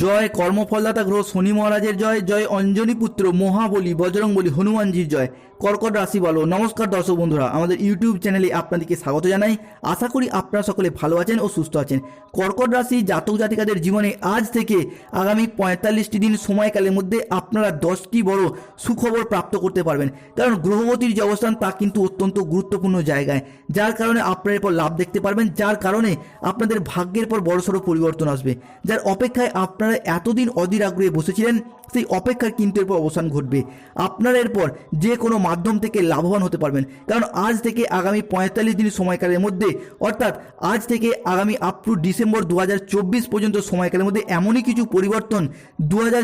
জয় কর্মফলদাতা গ্রহ শনি মহারাজের জয় জয় অঞ্জনী পুত্র মহাবলী বজরংবলী হনুমানজির জয়, কর্কট রাশি বলো। নমস্কার দর্শক বন্ধুরা, আমাদের ইউটিউব চ্যানেলে আপনাদেরকে স্বাগত জানাই। আশা করি আপনারা সকলে ভালো আছেন ও সুস্থ আছেন। কর্কট রাশি জাতক জাতিকাদের জীবনে আজ থেকে আগামী পঁয়তাল্লিশটি দিন সময়কালের মধ্যে আপনারা দশটি বড় সুখবর প্রাপ্ত করতে পারবেন। কারণ গ্রহগতির যে অবস্থান তা কিন্তু অত্যন্ত গুরুত্বপূর্ণ জায়গায়। যার কারণে আপনার এরপর লাভ দেখতে পারবেন, যার কারণে আপনাদের ভাগ্যের পর বড়সড় পরিবর্তন আসবে। যার অপেক্ষায় আপনারা এতদিন অধীর আগ্রহে বসেছিলেন, সেই অপেক্ষার কিন্তু এরপর অবসান ঘটবে। আপনারা এরপর যে কোনো মাধ্যম থেকে লাভবান হতে পারবেন। কারণ আজ থেকে আগামী পঁয়তাল্লিশ দিন সময়কালের মধ্যে, অর্থাৎ আজ থেকে আগামী আপ টু ডিসেম্বর দু হাজার চব্বিশ পর্যন্ত সময়কালের মধ্যে এমনই কিছু পরিবর্তন দু হাজার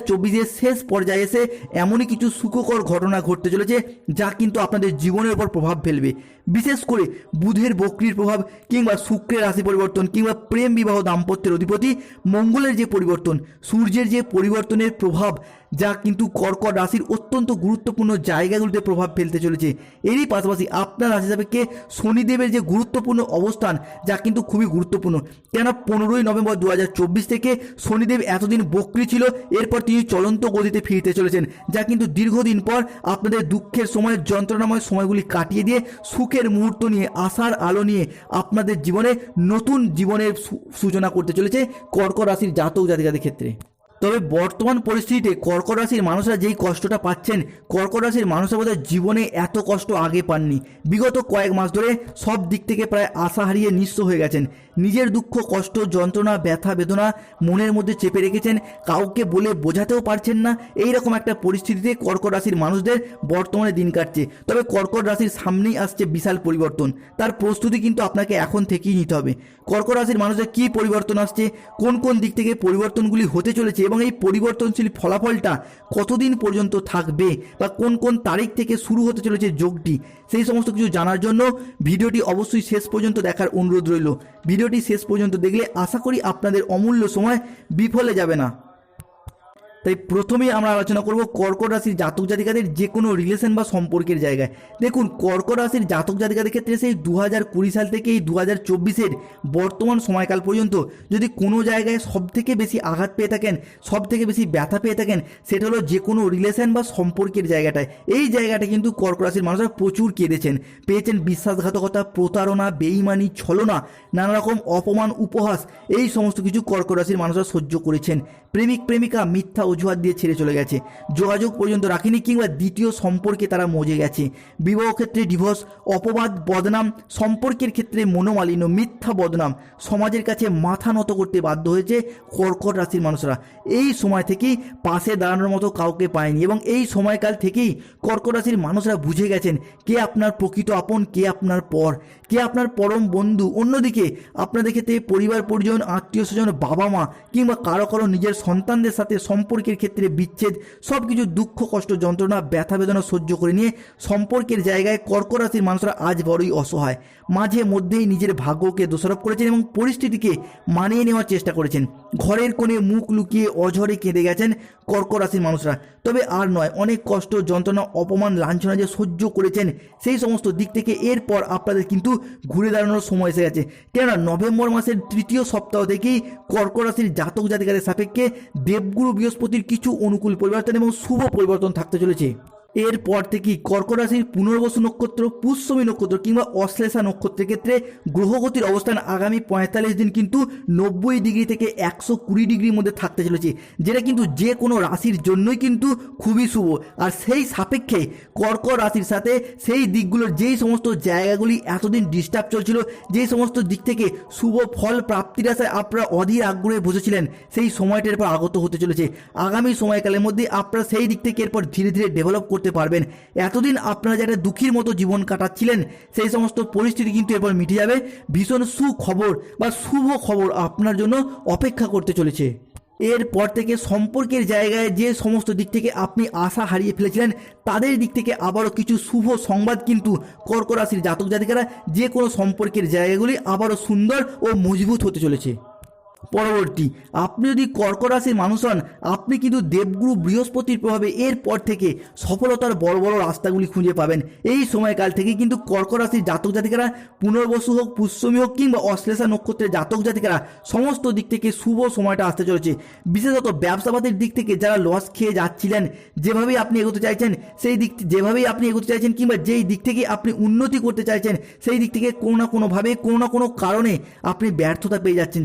শেষ পর্যায়ে এসে এমনই কিছু সুখকর ঘটনা ঘটতে চলেছে, যা কিন্তু আপনাদের জীবনের উপর প্রভাব ফেলবে। বিশেষ করে বুধের বক্রির প্রভাব কিংবা শুক্রের রাশি পরিবর্তন কিংবা প্রেম বিবাহ দাম্পত্যের অধিপতি, মঙ্গলের যে পরিবর্তন সূর্যের যে পরিবর্তনের প্রভাব যা কিন্তু কর্কট রাশির অত্যন্ত গুরুত্বপূর্ণ জায়গাগুলিতে প্রভাব ফেলতে চলেছে। এরই পাশাপাশি আপনার রাশি সাপেক্ষে শনিদেবের যে গুরুত্বপূর্ণ অবস্থান, যা কিন্তু খুবই গুরুত্বপূর্ণ। কেন পনেরোই নভেম্বর দু হাজার চব্বিশ থেকে শনিদেব এতদিন বক্রি ছিল, এরপর তিনি চলন্ত গতিতে ফিরতে চলেছেন, যা কিন্তু দীর্ঘদিন পর আপনাদের দুঃখের সময়, যন্ত্রণাময় সময়গুলি কাটিয়ে দিয়ে সুখের মুহূর্ত নিয়ে, আশার আলো নিয়ে আপনাদের জীবনে নতুন জীবনের সূচনা করতে চলেছে কর্কট রাশির জাতক জাতিকাদের ক্ষেত্রে। তবে বর্তমান পরিস্থিতিতে কর্কট রাশির মানুষরা যেই কষ্টটা পাচ্ছেন, কর্কট রাশির মানুষরা বোধহয় জীবনে এত কষ্ট আগে পাননি। বিগত কয়েক মাস ধরে সব দিক থেকে প্রায় আশা হারিয়ে নিঃস্ব হয়ে গেছেন। নিজের দুঃখ, কষ্ট, যন্ত্রণা, ব্যথা, বেদনা মনের মধ্যে চেপে রেখেছেন। কাউকে বলে বোঝাতেও পারছেন না। এই রকম একটা পরিস্থিতিতে কর্কট রাশির মানুষদের বর্তমানে দিন কাটছে। তবে কর্কট রাশির সামনেই আসছে বিশাল পরিবর্তন। তার প্রস্তুতি কিন্তু আপনাকে এখন থেকেই নিতে হবে। কর্কট রাশির মানুষের কী পরিবর্তন আসছে? কোন কোন দিক থেকে পরিবর্তনগুলি হতে চলেছে? এবং এই পরিবর্তনশীল ফলাফলটা কতদিন পর্যন্ত থাকবে বা কোন কোন তারিখ থেকে শুরু হতে চলেছে যোগটি, সেই সমস্ত কিছু জানার জন্য ভিডিওটি অবশ্যই শেষ পর্যন্ত দেখার অনুরোধ রইল। ভিডিওটি শেষ পর্যন্ত দেখলে আশা করি আপনাদের অমূল্য সময় বিফলে যাবে না। তাই প্রথমেই আমরা আলোচনা করব কর্কট রাশির জাতক জাতিকাদের যে কোনো রিলেশন বা সম্পর্কের জায়গায়। দেখুন, কর্কট রাশির জাতক জাতিকাদের ক্ষেত্রে সেই দু হাজার কুড়ি সাল থেকে এই দু হাজার চব্বিশের বর্তমান সময়কাল পর্যন্ত যদি কোনো জায়গায় সব থেকে বেশি আঘাত পেয়ে থাকেন সব থেকে বেশি ব্যথা পেয়ে থাকেন, সেটা হলো যে কোনো রিলেশন বা সম্পর্কের জায়গাটায়। এই জায়গাটা কিন্তু কর্কট রাশির মানুষরা প্রচুর কেঁদেছেন। পেয়েছেন বিশ্বাসঘাতকতা, প্রতারণা, বেইমানি, ছলনা নানা রকম অপমান, উপহাস, এই সমস্ত কিছু কর্কট রাশির মানুষরা সহ্য করেছেন। প্রেমিক, প্রেমিকা, মিথ্যা অজুহাত দিয়ে ছেড়ে চলে গেছে। যোগাযোগ পর্যন্ত রাখেনি কিংবা দ্বিতীয় সম্পর্কে তারা মজে গেছে। বিবাহ ক্ষেত্রে ডিভোর্স অপবাদ, বদনাম, সম্পর্কের ক্ষেত্রে মনোমালিন্য, মিথ্যা বদনাম সমাজের কাছে মাথা নত করতে বাধ্য হয়েছে কর্কট রাশির মানুষরা। এই সময় থেকেই পাশে দাঁড়ানোর মতো কাউকে পায়নি এবং এই সময়কাল থেকেই কর্কট রাশির মানুষরা বুঝে গেছেন, কে আপনার প্রকৃত আপন, কে আপনার পর, কে আপনার পরম বন্ধু। অন্যদিকে আপনাদের ক্ষেত্রে পরিবার পরিজন, আত্মীয় স্বজন বাবা মা কিংবা কারও কারও নিজের সন্তানদের সাথে সম্পর্কের ক্ষেত্রে বিচ্ছেদ সব কিছু দুঃখ, কষ্ট, যন্ত্রণা, ব্যথা, বেদনা সহ্য করে নিয়ে সম্পর্কের জায়গায় কর্কট রাশির মানুষরা আজ বড়ই অসহায়। মাঝে মধ্যেই নিজের ভাগ্যকে দোষারোপ করেছেন এবং পরিস্থিতিকে মানিয়ে নেওয়ার চেষ্টা করেছেন। ঘরের কোণে মুখ লুকিয়ে অঝরে কেঁদে গেছেন কর্কট রাশির মানুষরা। তবে আর নয়, অনেক কষ্ট, যন্ত্রণা, অপমান, লাঞ্ছনা যে সহ্য করেছেন, সেই সমস্ত দিক থেকে এরপর আপনাদের কিন্তু ঘুরে দাঁড়ানোর সময় এসে গেছে। কেননা নভেম্বর মাসের তৃতীয় সপ্তাহ থেকেই কর্কট রাশির জাতক জাতিকাদের সাপেক্ষে দেবগুরু বৃহস্পতির কিছু অনুকূল পরিবর্তন এবং শুভ পরিবর্তন থাকতে চলেছে। এরপর থেকেই কর্কট রাশির পুনর্বসু নক্ষত্র, পুষ্যমী নক্ষত্র কিংবা অশ্লেষা নক্ষত্রের ক্ষেত্রে গ্রহগতির অবস্থান আগামী পঁয়তাল্লিশ দিন কিন্তু নব্বই ডিগ্রি থেকে একশো কুড়ি ডিগ্রির মধ্যে থাকতে চলেছে, যেটা কিন্তু যে কোনো রাশির জন্যই কিন্তু খুবই শুভ। আর সেই সাপেক্ষে কর্কট রাশির সাথে সেই দিকগুলোর যেই সমস্ত জায়গাগুলি এতদিন ডিস্টার্ব চলছিল, যেই সমস্ত দিক থেকে শুভ ফল প্রাপ্তির আশায় আপনারা অধীর আগ্রহে বসেছিলেন, সেই সময়টার পর আগত হতে চলেছে। আগামী সময়কালের মধ্যে আপনারা সেই দিক থেকে এরপর ধীরে ধীরে ডেভেলপ করতে পারবেন। এতদিন আপনারা যারা দুঃখীর মতো জীবন কাটাচ্ছিলেন, সেই সমস্ত পরিস্থিতি কিন্তু এরপর মিটে যাবে। ভীষণ সুখবর বা শুভ খবর আপনার জন্য অপেক্ষা করতে চলেছে। এরপর থেকে সম্পর্কের জায়গায় যে সমস্ত দিক থেকে আপনি আশা হারিয়ে ফেলেছিলেন, তাদের দিক থেকে আবারও কিছু শুভ সংবাদ কিন্তু কর্করাশির জাতক জাতিকারা যে কোনো সম্পর্কের জায়গাগুলি আবারও সুন্দর ও মজবুত হতে চলেছে। পরবর্তী। আপনি যদি কর্কট রাশির মানুষ হন, আপনি কিন্তু দেবগুরু বৃহস্পতির প্রভাবে এরপর থেকে সফলতার বড় বড় রাস্তাগুলি খুঁজে পাবেন। এই সময়কাল থেকে কিন্তু কর্কট রাশির জাতক জাতিকারা, পুনর্বসু হোক, পুষ্যমী হোক কিংবা অশ্লেষা নক্ষত্রের জাতক জাতিকারা, সমস্ত দিক থেকে শুভ সময়টা আসতে চলেছে। বিশেষত ব্যবসাপাতির দিক থেকে যারা লস খেয়ে যাচ্ছিলেন, যেভাবেই আপনি এগোতে চাইছেন, সেই দিক যেভাবেই আপনি এগোতে চাইছেন কিংবা যেই দিক থেকে আপনি উন্নতি করতে চাইছেন, সেই দিক থেকে কোনো না কোনোভাবে, কোনো না কোনো কারণে আপনি ব্যর্থতা পেয়ে যাচ্ছেন।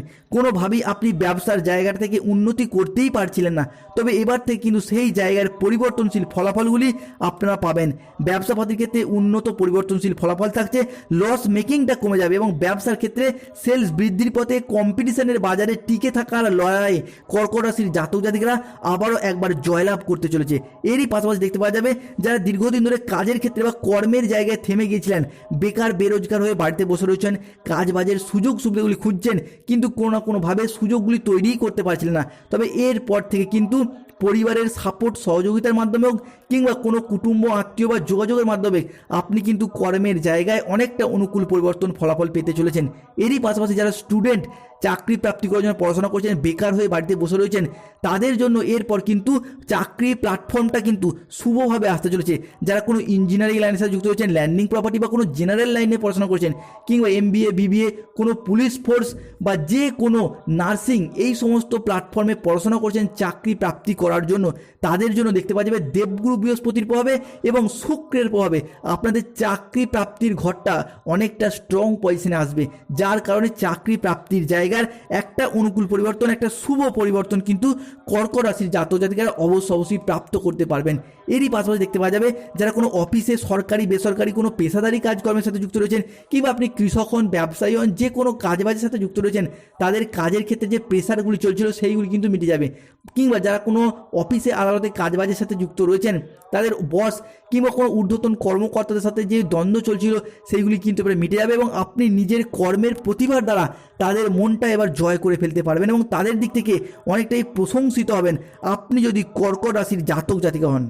কোনোভাবেই আপনি ব্যবসার জায়গাটা থেকে উন্নতি করতেই পারছিলেন না। তবে এবার থেকে কিন্তু সেই জায়গার পরিবর্তনশীল ফলাফলগুলি আপনারা পাবেন। ব্যবসাপাতির ক্ষেত্রে উন্নত পরিবর্তনশীল ফলাফল থাকছে লস মেকিংটা কমে যাবে এবং ব্যবসার ক্ষেত্রে সেলস বৃদ্ধির পথে কম্পিটিশনের বাজারে টিকে থাকার লড়াইয়ে কর্কট রাশির জাতক জাতিকরা আবারও একবার জয়লাভ করতে চলেছে। এরই পাশাপাশি দেখতে পাওয়া যাবে, যারা দীর্ঘদিন ধরে কাজের ক্ষেত্রে বা কর্মের জায়গায় থেমে গিয়েছিলেন, বেকার, বেরোজগার হয়ে বাড়িতে বসে রয়েছেন কাজ বাজের সুযোগ সুবিধাগুলি খুঁজছেন, কিন্তু কোনো না কোনোভাবে সুযোগগুলি তৈরিই করতে পারছিলেন না। তবে এরপর থেকে কিন্তু পরিবারের সাপোর্ট সহযোগিতার মাধ্যমে হোক কিংবা কোনো কুটুম্ব, আত্মীয় বা যোগাযোগের মাধ্যমে আপনি কিন্তু কর্মের জায়গায় অনেকটা অনুকূল পরিবর্তন ফলাফল পেতে চলেছেন। এরই পাশাপাশি যারা স্টুডেন্ট চাকরি প্রাপ্তি করার জন্য পড়াশোনা করছেন, বেকার হয়ে বাড়িতে বসে রয়েছেন, তাদের জন্য এরপর কিন্তু চাকরি প্ল্যাটফর্মটা কিন্তু শুভভাবে আসতে চলেছে। যারা কোনো ইঞ্জিনিয়ারিং লাইনের সাথে যুক্ত রয়েছেন ল্যান্ডিং প্রপার্টি বা কোনো জেনারেল লাইনে পড়াশোনা করছেন, কিংবা এম বিএ বিবিএ কোনো পুলিশ ফোর্স বা যে কোনো নার্সিং এই সমস্ত প্ল্যাটফর্মে পড়াশোনা করছেন, চাকরি প্রাপ্তি করার জন্য, তাদের জন্য দেখতে পাওয়া যাবে দেবগুরু বৃহস্পতির প্রভাবে এবং শুক্রের প্রভাবে। আপনাদের চাকরি প্রাপ্তির ঘরটা অনেকটা স্ট্রং পজিশনে আসবে, যার কারণে চাকরি প্রাপ্তির জায়গার একটা অনুকূল পরিবর্তন, একটা শুভ পরিবর্তন কিন্তু কর্কট রাশির জাতক জাতিকারা অবশ্য অবশ্যই প্রাপ্ত করতে পারবেন। এরই পাশাপাশি দেখতে পাওয়া যাবে, যারা কোনো অফিসে সরকারি, বেসরকারি কোনো পেশাদারি কাজকর্মের সাথে যুক্ত রয়েছেন, কিংবা আপনি কৃষক হন, ব্যবসায়ী হন, যে কোনো কাজবাজের সাথে যুক্ত রয়েছেন, তাদের কাজের ক্ষেত্রে যে প্রেশারগুলি চলছিল, সেইগুলি কিন্তু মিটে যাবে। কিংবা যারা কোনো অফিসে আদালতে কাজবাজের সাথে যুক্ত রয়েছেন, তাদের বস কিংবা কোনো ঊর্ধ্বতন কর্মকর্তাদের সাথে যে দ্বন্দ্ব চলছিল, সেইগুলি কিন্তু এবারে মিটে যাবে এবং আপনি নিজের কর্মের প্রতিভার দ্বারা তাদের মনটা এবার জয় করে ফেলতে পারবেন এবং তাদের দিক থেকে অনেকটাই প্রশংসিত হবেন। আপনি যদি কর্কট রাশির জাতক জাতিকা হন।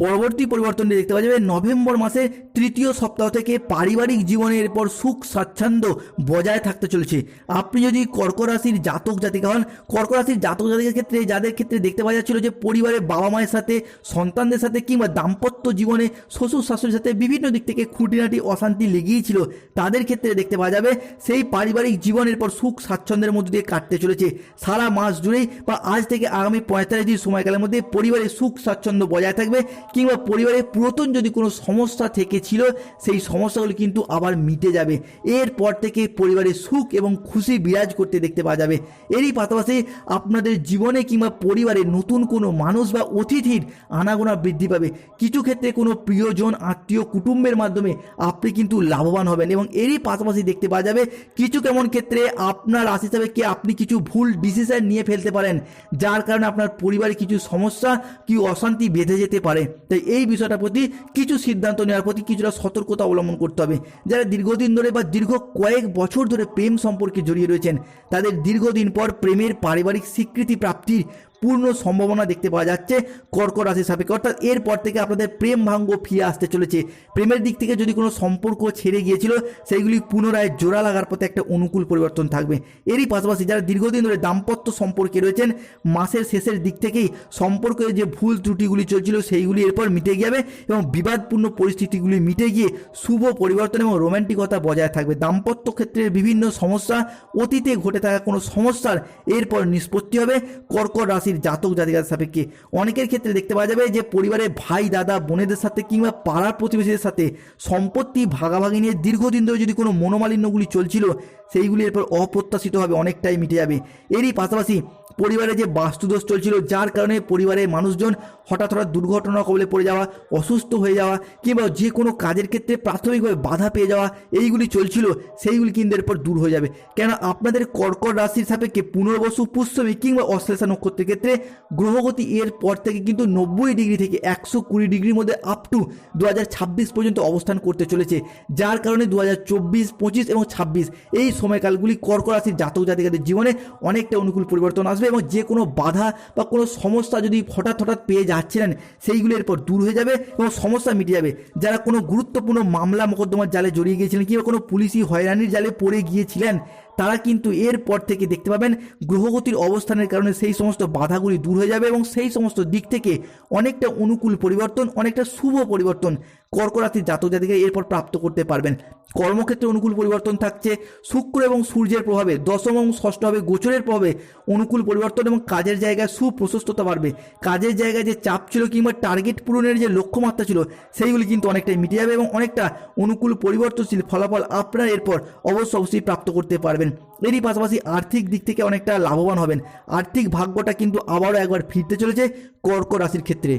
পরবর্তী পরিবর্তনটি দেখতে পাওয়া যাবে। নভেম্বর মাসে তৃতীয় সপ্তাহ থেকে পারিবারিক জীবনের পর সুখ, স্বাচ্ছন্দ্য বজায় থাকতে চলেছে। আপনি যদি কর্ক রাশির জাতক জাতিকা হন কর্ক রাশির জাতক জাতিকার ক্ষেত্রে, যাদের ক্ষেত্রে দেখতে পাওয়া যাচ্ছিল যে পরিবারের বাবা মায়ের সাথে, সন্তানদের সাথে কিংবা দাম্পত্য জীবনে শ্বশুর শাশুড়ির সাথে বিভিন্ন দিক থেকে খুঁটিনাটি অশান্তি লেগেই ছিল তাদের ক্ষেত্রে দেখতে পাওয়া যাবে সেই পারিবারিক জীবনের পর সুখ, স্বাচ্ছন্দ্যের মধ্যে দিয়ে কাটতে চলেছে। সারা মাস জুড়েই বা আজ থেকে আগামী পঁয়তাল্লিশ দিন সময়কালের মধ্যে পরিবারের সুখ, স্বাচ্ছন্দ্য বজায় থাকবে। কিংবা পরিবারের পুরাতন যদি কোনো সমস্যা থেকে ছিল, সেই সমস্যাগুলি কিন্তু আবার মিটে যাবে। এরপর থেকে পরিবারে সুখ এবং খুশি বিরাজ করতে দেখতে পাওয়া যাবে। এরই পাশাপাশি আপনাদের জীবনে কিংবা পরিবারে নতুন কোনো মানুষ বা অতিথির আনাগোনা বৃদ্ধি পাবে। কিছু ক্ষেত্রে কোনো প্রিয়জন, আত্মীয়, কুটুম্বের মাধ্যমে আপনি কিন্তু লাভবান হবেন এবং এরই পাশাপাশি দেখতে পাওয়া যাবে, কিছু কেমন ক্ষেত্রে আপনার রাশি হিসাবে কি আপনি কিছু ভুল ডিসিশন নিয়ে ফেলতে পারেন, যার কারণে আপনার পরিবারে কিছু সমস্যা, কি অশান্তি বেঁধে যেতে পারে। তাই এই বিষয়টার প্রতি কিছু সিদ্ধান্ত নেওয়ার প্রতি কিছুটা সতর্কতা অবলম্বন করতে হবে। যারা দীর্ঘদিন ধরে বা দীর্ঘ কয়েক বছর ধরে প্রেম সম্পর্কে জড়িয়ে রয়েছেন, তাদের দীর্ঘদিন পর প্রেমের পারিবারিক স্বীকৃতি প্রাপ্তির পূর্ণ সম্ভাবনা দেখতে পাওয়া যাচ্ছে কর্কট রাশির সাপেক্ষে। অর্থাৎ এরপর থেকে আপনাদের প্রেম ভাঙ্গ ফিরে আসতে চলেছে। প্রেমের দিক থেকে যদি কোনো সম্পর্ক ছেড়ে গিয়েছিল, সেইগুলি পুনরায় জোড়া লাগার পথে একটা অনুকূল পরিবর্তন থাকবে। এরই পাশাপাশি যারা দীর্ঘদিন ধরে দাম্পত্য সম্পর্কে রয়েছেন, মাসের শেষের দিক থেকেই সম্পর্কের যে ভুল ত্রুটিগুলি চলছিল, সেইগুলি এরপর মিটে যাবে এবং বিবাদপূর্ণ পরিস্থিতিগুলি মিটে গিয়ে শুভ পরিবর্তন এবং রোম্যান্টিকতা বজায় থাকবে। দাম্পত্য ক্ষেত্রের বিভিন্ন সমস্যা, অতীতে ঘটে থাকা কোনো সমস্যার এরপর নিষ্পত্তি হবে। কর্কট রাশির জাতক জাতিকার সাপেক্ষে অনেকের ক্ষেত্রে দেখতে পাওয়া যাবে যে পরিবারের ভাই, দাদা, বোনেদের সাথে কিংবা পাড়ার প্রতিবেশীদের সাথে সম্পত্তি ভাগাভাগি নিয়ে দীর্ঘদিন ধরে যদি কোনো মনোমালিন্যগুলি চলছিল, সেইগুলি এরপর অপ্রত্যাশিতভাবে অনেকটাই মিটে যাবে। এরই পাশাপাশি পরিবারে যে বাস্তুদোষ চলছিল, যার কারণে পরিবারের মানুষজন হঠাৎ হঠাৎ দুর্ঘটনা কবলে পড়ে যাওয়া, অসুস্থ হয়ে যাওয়া কিংবা যে কোনো কাজের ক্ষেত্রে প্রাথমিকভাবে বাধা পেয়ে যাওয়া, এইগুলি চলছিল, সেইগুলি কিন্তু এরপর দূর হয়ে যাবে। কেন আপনাদের কর্কট রাশির সাপেক্ষে পুনর্বসু, পুষ্যমী কিংবা অশ্লেষা নক্ষত্রের ক্ষেত্রে গ্রহগতি এর পর থেকে কিন্তু নব্বই ডিগ্রি থেকে একশো কুড়ি ডিগ্রির মধ্যে আপ টু দু হাজার ছাব্বিশ পর্যন্ত অবস্থান করতে চলেছে, যার কারণে দু হাজার চব্বিশ, পঁচিশ এবং ছাব্বিশ, এই সময়কালগুলি কর্কট রাশির জাতক জাতিকাদের জীবনে অনেকটা অনুকূল পরিবর্তন আসবে। এবং যে কোনো বাধা বা কোনো সমস্যা যদি হঠাৎ হঠাৎ পেয়ে যাচ্ছিলেন, সেইগুলো এরপর দূর হয়ে যাবে এবং সমস্যা মিটে যাবে। যারা কোনো গুরুত্বপূর্ণ মামলা মোকদ্দমার জালে জড়িয়ে গিয়েছিলেন কিংবা কোনো পুলিশি হয়রানির জালে পড়ে গিয়েছিলেন তারা কিন্তু এরপর থেকে দেখতে পাবেন গ্রহগতির অবস্থানের কারণে সেই সমস্ত বাধাগুলি দূর হয়ে যাবে এবং সেই সমস্ত দিক থেকে অনেকটা অনুকূল পরিবর্তন, অনেকটা শুভ পরিবর্তন কর্ক রাশির জাতক জাতিকে এরপর প্রাপ্ত করতে পারবেন। কর্মক্ষেত্রে অনুকূল পরিবর্তন থাকছে। শুক্র এবং সূর্যের প্রভাবে দশম এবং ষষ্ঠ হবে গোচরের প্রভাবে অনুকূল পরিবর্তন এবং কাজের জায়গায় সুপ্রশস্ততা বাড়বে। কাজের জায়গায় যে চাপ ছিল কিংবা টার্গেট পূরণের যে লক্ষ্যমাত্রা ছিল, সেইগুলি কিন্তু অনেকটাই মিটে যাবে এবং অনেকটা অনুকূল পরিবর্তনশীল ফলাফল আপনারা এরপর অবশ্য অবশ্যই প্রাপ্ত করতে পারবেন। এরই পাশাপাশি আর্থিক দিক থেকে অনেকটা লাভবান হবেন। আর্থিক ভাগ্যটা কিন্তু আবারও একবার ফিরতে চলেছে কর্ক রাশির ক্ষেত্রে।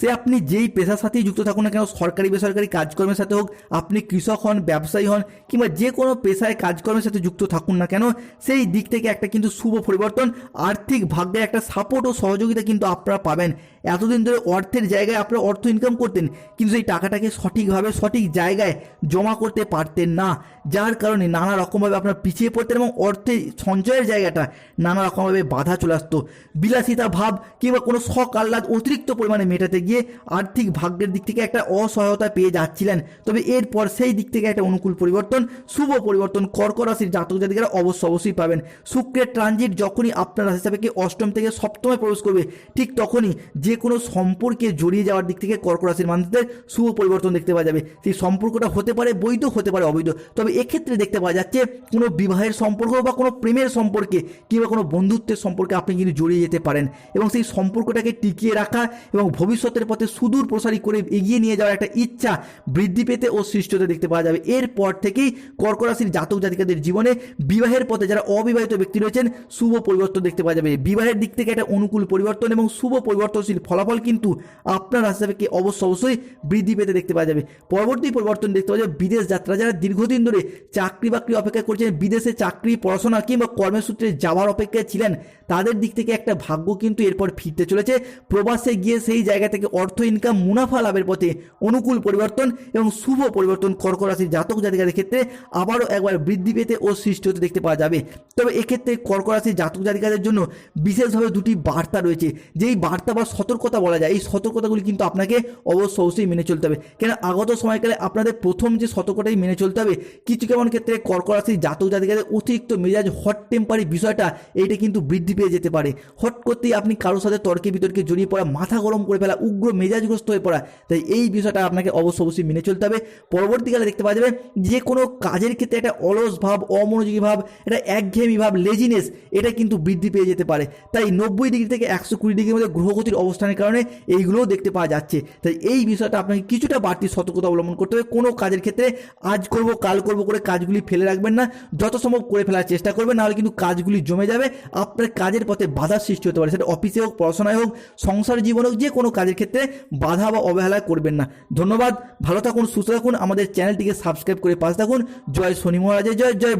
সে আপনি যেই পেশার সাথেই যুক্ত থাকুন না কেন, সরকারি বেসরকারি কাজকর্মের সাথে হোক, আপনি কৃষক হন, ব্যবসায়ী হন, কিংবা যে কোনো পেশায় কাজকর্মের সাথে যুক্ত থাকুন না কেন, সেই দিক থেকে একটা কিন্তু শুভ পরিবর্তন, আর্থিক ভাগ্যের একটা সাপোর্ট ও সহযোগিতা কিন্তু আপনারা পাবেন। এতদিন ধরে অর্থের জায়গায় আপনারা অর্থ ইনকাম করতেন, কিন্তু এই টাকাটাকে সঠিকভাবে, সঠিক জায়গায় জমা করতে পারতেন না। যার কারণে নানা রকমভাবে আপনারা পিছিয়ে পড়তেন এবং অর্থের সঞ্চয়ের জায়গাটা নানা রকমভাবে বাধা চলে আসতো। বিলাসিতা ভাব কিংবা কোনো শখ আহ্লাদ অতিরিক্ত পরিমাণে মেটাতে গিয়ে আর্থিক ভাগ্যের দিক থেকে একটা অসহায়তা পেয়ে যাচ্ছিলেন। তবে এরপর সেই দিক থেকে একটা অনুকূল পরিবর্তন, শুভ পরিবর্তন কর্ক রাশির জাতক জাতিকারা অবশ্য অবশ্যই পাবেন। শুক্রের ট্রানজিট যখনই আপনার রাশি হিসাবে অষ্টম থেকে সপ্তমে প্রবেশ করবে, ঠিক তখনই যে কোনো সম্পর্কে জড়িয়ে যাওয়ার দিক থেকে কর্ক রাশির মানুষদের শুভ পরিবর্তন দেখতে পাওয়া যাবে। সেই সম্পর্কটা হতে পারে বৈধ, হতে পারে অবৈধ। তবে এক্ষেত্রে দেখতে পাওয়া যাচ্ছে, কোনো বিবাহের সম্পর্ক বা কোনো প্রেমের সম্পর্কে কিংবা কোনো বন্ধুত্বের সম্পর্কে আপনি কিন্তু জড়িয়ে যেতে পারেন এবং সেই সম্পর্কটাকে টিকিয়ে রাখা এবং ভবিষ্যতের পথে সুদূর প্রসারী করে এগিয়ে নিয়ে যাওয়ার একটা ইচ্ছা বৃদ্ধি পেতে ও সৃষ্টি হতে দেখতে পাওয়া যাবে। এরপর থেকেই কর্ক রাশির জাতক জাতিকাদের জীবনে বিবাহের পথে যারা অবিবাহিত ব্যক্তি রয়েছেন, শুভ পরিবর্তন দেখতে পাওয়া যাবে। বিবাহের দিক থেকে একটা অনুকূল পরিবর্তন এবং শুভ পরিবর্তনশীল ফলাফল কিন্তু আপনার হিসাবে অবশ্য অবশ্যই বৃদ্ধি পেতে দেখতে পাওয়া যাবে। পরবর্তী পরিবর্তন দেখতে পাওয়া যাবে বিদেশ যাত্রা। যারা দীর্ঘদিন ধরে চাকরি বাকরি অপেক্ষা করছেন, বিদেশে চাকরি, পড়াশোনা কিংবা কর্মসূত্রে যাওয়ার অপেক্ষায় ছিলেন, তাদের দিক থেকে একটা ভাগ্য কিন্তু এরপর ফিরতে চলেছে। প্রবাসে গিয়ে সেই জায়গা থেকে অর্থ ইনকাম মুনাফা লাভের পথে অনুকূল পরিবর্তন এবং শুভ পরিবর্তন কর্ক রাশির জাতক জাতিকাদের ক্ষেত্রে আবারও একবার বৃদ্ধি পেতে ও সৃষ্টি হতে দেখতে পাওয়া যাবে। তবে এক্ষেত্রে কর্ক রাশির জাতক জাতিকাদের জন্য বিশেষভাবে দুটি বার্তা রয়েছে। যেই বার্তা বা সতর্কতা বলা যায়। এই সতর্কতাগুলি কিন্তু আপনাকে অবশ্য অবশ্যই মেনে চলতে হবে। কেন আগত সময়কালে আপনাদের প্রথম যে সতর্কটাই মেনে চলতে হবে, কিছু কেমন ক্ষেত্রে কর্করাশি জাতক জাতিকাদের অতিরিক্ত মেজাজ হট টেম্পারি বিষয়টা, এইটা কিন্তু বৃদ্ধি পেয়ে যেতে পারে। হট করতেই আপনি কারোর সাথে তর্কে বিতর্কে জড়িয়ে পড়া, মাথা গরম করে ফেলা, উগ্র মেজাজগ্রস্ত হয়ে পড়া, তাই এই বিষয়টা আপনাকে অবশ্য অবশ্যই মেনে চলতে হবে। পরবর্তীকালে দেখতে পাওয়া যাবে যে কোনো কাজের ক্ষেত্রে একটা অলস ভাব, অমনোযোগী ভাব এটা একঘেয়েমি ভাব লেজিনেস এটা কিন্তু বৃদ্ধি পেয়ে যেতে পারে। তাই নব্বই ডিগ্রি থেকে একশো কুড়ি ডিগ্রির মধ্যে গ্রহগতির অবস্থানের কারণে এইগুলোও দেখতে পাওয়া যাচ্ছে। তাই এই বিষয়টা আপনাকে কিছুটা বাড়তি সতর্কতা অবলম্বন করতে হবে। কোনো কাজের ক্ষেত্রে আজ করব, কাল করব করে কাজগুলি ফেলে রাখবেন না। যত সম্ভব করে ফেলার চেষ্টা করবেন, নাহলে কিন্তু কাজগুলি জমে যাবে। আপনার কাজের পথে বাধার সৃষ্টি হতে পারে। সেটা অফিসে হোক, পড়াশোনায় হোক, সংসার জীবন হোক, যে কোনো কাজের ক্ষেত্রে বাধা বা অবহেলা করবেন না। ধন্যবাদ, ভালো থাকুন, সুস্থ থাকুন। আমাদের চ্যানেলটিকে সাবস্ক্রাইব করে পাশে থাকুন। জয় শনি মহারাজের জয় জয়